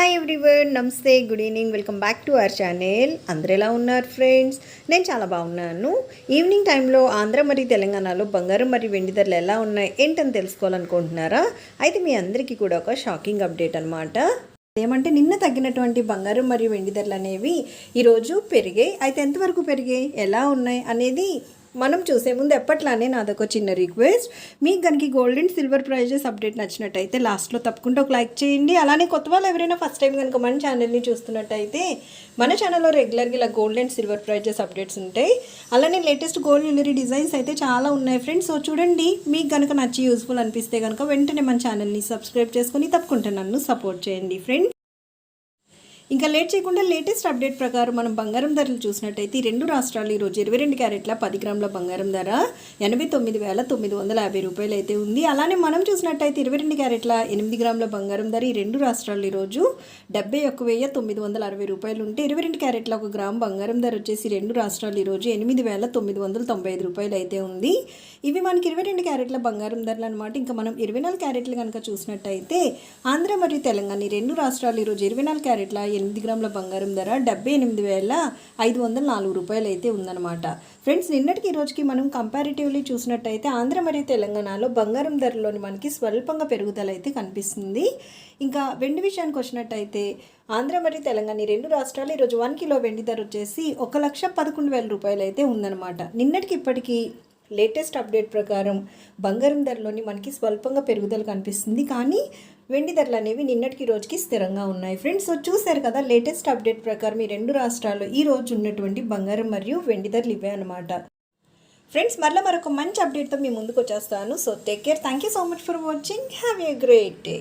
Hi everyone namaste good evening welcome back to our channel అందరు ఎలా ఉన్నారు friends నేను చాలా బాగున్నాను ఈవినింగ్ టైంలో ఆంధ్ర మరియు తెలంగాణలో బంగారం మరియు వెండి ధరలు ఎలా ఉన్నాయి ఏంటని తెలుసుకోవాలనుకుంటున్నారా? అయితే మీ అందరికీ కూడా ఒక షాకింగ్ అప్డేట్ అనమాట ఏమంటే నిన్న తగ్గినటువంటి బంగారం మరియు వెండి ధరలు అనేవి ఈరోజు పెరిగాయి. అయితే ఎంతవరకు పెరిగాయి ఎలా ఉన్నాయి అనేది మనం చూసే ముందు ఎప్పట్లానే నాదొక చిన్న రిక్వెస్ట్ మీకు కనుక gold and silver prices update నచ్చినట్టయితే లాస్ట్లో తప్పకుండా ఒక లైక్ చేయండి. అలానే కొత్త వాళ్ళు ఎవరైనా ఫస్ట్ టైం కనుక మన ఛానల్ని చూస్తున్నట్టయితే మన ఛానల్లో రెగ్యులర్గా ఇలా gold and silver prices updates ఉంటాయి. అలానే లేటెస్ట్ గోల్డ్ జ్యువెలరీ డిజైన్స్ అయితే చాలా ఉన్నాయి ఫ్రెండ్స్ సో చూడండి మీకు కనుక నచ్చి యూస్ఫుల్ అనిపిస్తే కనుక వెంటనే మన ఛానల్ని సబ్స్క్రైబ్ చేసుకొని తప్పకుండా నన్ను సపోర్ట్ చేయండి ఫ్రెండ్స్ ఇంకా లేట్ చేయకుండా లేటెస్ట్ అప్డేట్ ప్రకారం మనం బంగారం ధరలు చూసినట్టయితే ఈ రెండు రాష్ట్రాలు ఈరోజు ఇరవై రెండు క్యారెట్ల పది గ్రాముల బంగారం ధర ఎనభై తొమ్మిది వేల తొమ్మిది వందల యాభై రూపాయలు అయితే ఉంది. అలానే మనం చూసినట్టయితే ఇరవై రెండు క్యారెట్ల ఎనిమిది గ్రాముల బంగారం ధర ఈ రెండు రాష్ట్రాలు ఈరోజు డెబ్బై ఒక్క వెయ్యి తొమ్మిది వందల అరవై రూపాయలు ఉంటే ఇరవై రెండు క్యారెట్ల ఒక గ్రామ్ బంగారం ధర వచ్చేసి రెండు రాష్ట్రాలు ఈరోజు ఎనిమిది వేల తొమ్మిది వందల తొంభై ఐదు రూపాయలు అయితే ఉంది. ఇవి మనకి ఇరవై రెండు క్యారెట్ల బంగారం ధరలు అనమాట ఇంకా మనం ఇరవై నాలుగు క్యారెట్లు కనుక చూసినట్టయితే ఆంధ్ర మరియు తెలంగాణ ఈ రెండు రాష్ట్రాలు ఈరోజు ఇరవై నాలుగు క్యారెట్ల ఎనిమిది గ్రాముల బంగారం ధర డెబ్బై ఎనిమిది వేల ఐదు వందల నాలుగు రూపాయలు అయితే ఉందన్నమాట. ఫ్రెండ్స్ నిన్నటికి ఈ రోజుకి మనం కంపారిటివ్లీ చూసినట్టయితే ఆంధ్ర మరియు తెలంగాణలో బంగారం ధరలోని మనకి స్వల్పంగా పెరుగుదల అయితే కనిపిస్తుంది. ఇంకా వెండి విషయానికి వచ్చినట్టయితే ఆంధ్ర మరియు తెలంగాణ రెండు రాష్ట్రాలు ఈరోజు వన్ కిలో వెండి ధర వచ్చేసి ఒక లక్ష పదకొండు వేల రూపాయలు అయితే ఉందన్నమాట. నిన్నటికి ఇప్పటికీ లేటెస్ట్ అప్డేట్ ప్రకారం బంగారం ధరలోని మనకి స్వల్పంగా పెరుగుదల కనిపిస్తుంది. కానీ వెండి ధరలు అనేవి నిన్నటికి రోజుకి స్థిరంగా ఉన్నాయి. ఫ్రెండ్స్ సో చూశారు కదా లేటెస్ట్ అప్డేట్ ప్రకారం ఈ రెండు రాష్ట్రాల్లో ఈ రోజు ఉన్నటువంటి బంగారం మరియు వెండి ధరలు ఇవే అనమాట ఫ్రెండ్స్ మరలా మరొక మంచి అప్డేట్తో మీ ముందుకు వచ్చేస్తాను. So take care. Thank you so much for watching. Have a great day.